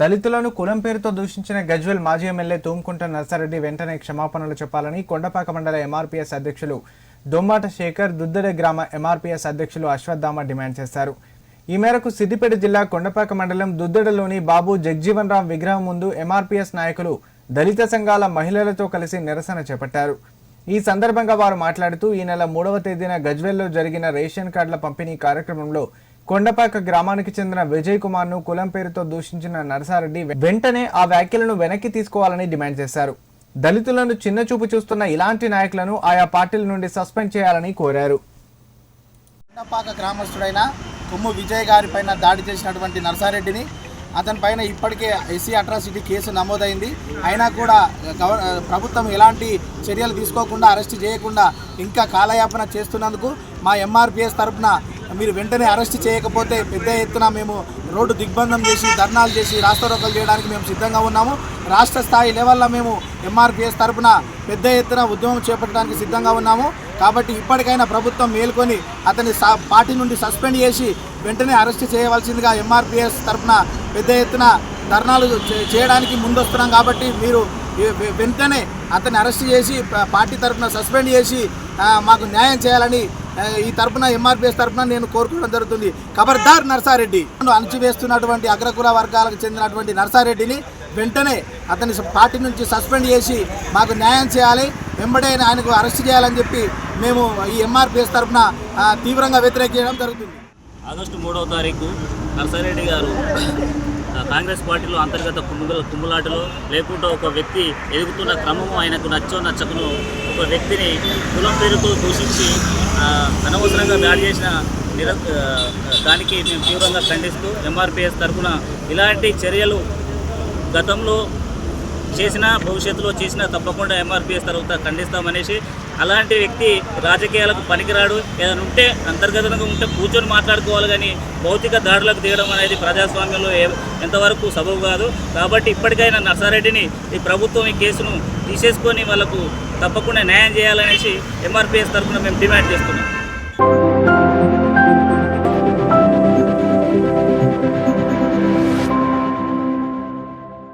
దళితులను కులం పేరుతో దూషించిన గజ్వెల్ మాజీ ఎమ్మెల్యే తూముకుంట నర్సారెడ్డి వెంటనే క్షమాపణలు చెప్పాలని కొండపాక మండల ఎంఆర్పీఎస్ అధ్యక్షులు దొమ్మాట శేఖర్ దుద్దెడ గ్రామ ఎంఆర్పీఎస్ అధ్యక్షులు అశ్వత్థామ డిమాండ్ చేశారు. ఈ మేరకు సిద్దిపేట జిల్లా కొండపాక మండలం దుద్దెడలోని బాబు జగ్జీవన్ రామ్ విగ్రహం ముందు ఎంఆర్పీఎస్ నాయకులు దళిత సంఘాల మహిళలతో కలిసి నిరసన చేపట్టారు. ఈ సందర్భంగా వారు మాట్లాడుతూ ఈ నెల మూడవ తేదీన గజ్వెల్లో జరిగిన రేషన్ కార్డుల పంపిణీ కార్యక్రమంలో కొండపాక గ్రామానికి చెందిన విజయ్ కుమార్ను కులం పేరుతో దూషించిన నరసారెడ్డి వెంటనే ఆ వ్యాఖ్యలను వెనక్కి తీసుకోవాలని డిమాండ్ చేశారు. దళితులను చిన్నచూపు చూస్తున్న ఇలాంటి నాయకులను ఆయా పార్టీల నుండి సస్పెండ్ చేయాలని కోరారు. కొండపాక గ్రామస్తుడైన కొమ్ము విజయ్ గారి పైన దాడి చేసినటువంటి నరసారెడ్డిని అతని పైన ఇప్పటికే ఎస్సీ అట్రాసిటీ కేసు నమోదైంది. అయినా కూడా గవర్ ప్రభుత్వం ఎలాంటి చర్యలు తీసుకోకుండా అరెస్ట్ చేయకుండా ఇంకా కాలయాపన చేస్తున్నందుకు మా ఎంఆర్పిఎస్ తరఫున మీరు వెంటనే అరెస్ట్ చేయకపోతే పెద్ద ఎత్తున మేము రోడ్డు దిగ్బంధం చేసి ధర్నాలు చేసి రాస్తారోకలు చేయడానికి మేము సిద్ధంగా ఉన్నాము. రాష్ట్ర స్థాయి లెవెల్లో మేము ఎంఆర్పిఎస్ తరఫున పెద్ద ఎత్తున ఉద్యమం చేపట్టడానికి సిద్ధంగా ఉన్నాము. కాబట్టి ఇప్పటికైనా ప్రభుత్వం మేల్కొని అతని పార్టీ నుండి సస్పెండ్ చేసి వెంటనే అరెస్ట్ చేయవలసిందిగా ఎంఆర్పిఎస్ తరఫున పెద్ద ఎత్తున ధర్నాలు చేయడానికి ముందొస్తున్నాం. కాబట్టి మీరు వెంటనే అతన్ని అరెస్ట్ చేసి పార్టీ తరఫున సస్పెండ్ చేసి మాకు న్యాయం చేయాలని ఈ తరఫున ఎంఆర్పిఎస్ తరఫున నేను కోరుకోవడం జరుగుతుంది. ఖబర్దార్ నర్సారెడ్డి. అణచివేస్తున్నటువంటి అగ్రకుల వర్గాలకు చెందినటువంటి నర్సారెడ్డిని వెంటనే అతని పార్టీ నుంచి సస్పెండ్ చేసి మాకు న్యాయం చేయాలి వెంబడే ఆయనకు అరెస్ట్ చేయాలని చెప్పి మేము ఈ ఎంఆర్పిఎస్ తరఫున తీవ్రంగా వ్యతిరేకించడం జరుగుతుంది. ఆగస్టు మూడవ తారీఖు నర్సారెడ్డి గారు కాంగ్రెస్ పార్టీలో అంతర్గత కుమ్ముల కుమ్ములాటలో లేకుండా ఒక వ్యక్తి ఎదుగుతున్న క్రమము ఆయనకు నచ్చో నచ్చకును ఒక వ్యక్తిని కులం పేరుతో దూషించి అనవసరంగా దాడి చేసిన నిర దానికి మేము తీవ్రంగా ఖండిస్తూ ఎంఆర్పిఎస్ తరఫున ఇలాంటి చర్యలు గతంలో చేసినా భవిష్యత్తులో చేసినా తప్పకుండా ఎంఆర్పిఎస్ తర్వాత ఖండిస్తామనేసి అలాంటి వ్యక్తి రాజకీయాలకు పనికిరాడు. ఏదైనా ఉంటే అంతర్గతంగా ఉంటే కూర్చొని మాట్లాడుకోవాలి కానీ భౌతిక దాడులకు దిగడం అనేది ప్రజాస్వామ్యంలో ఎంతవరకు సబబు కాదు. కాబట్టి ఇప్పటికైనా నర్సారెడ్డిని ఈ ప్రభుత్వం ఈ కేసును తీసేసుకొని వాళ్ళకు తప్పకుండా న్యాయం చేయాలనేసి ఎంఆర్పిఎస్ తరఫున మేము డిమాండ్ చేస్తున్నాం.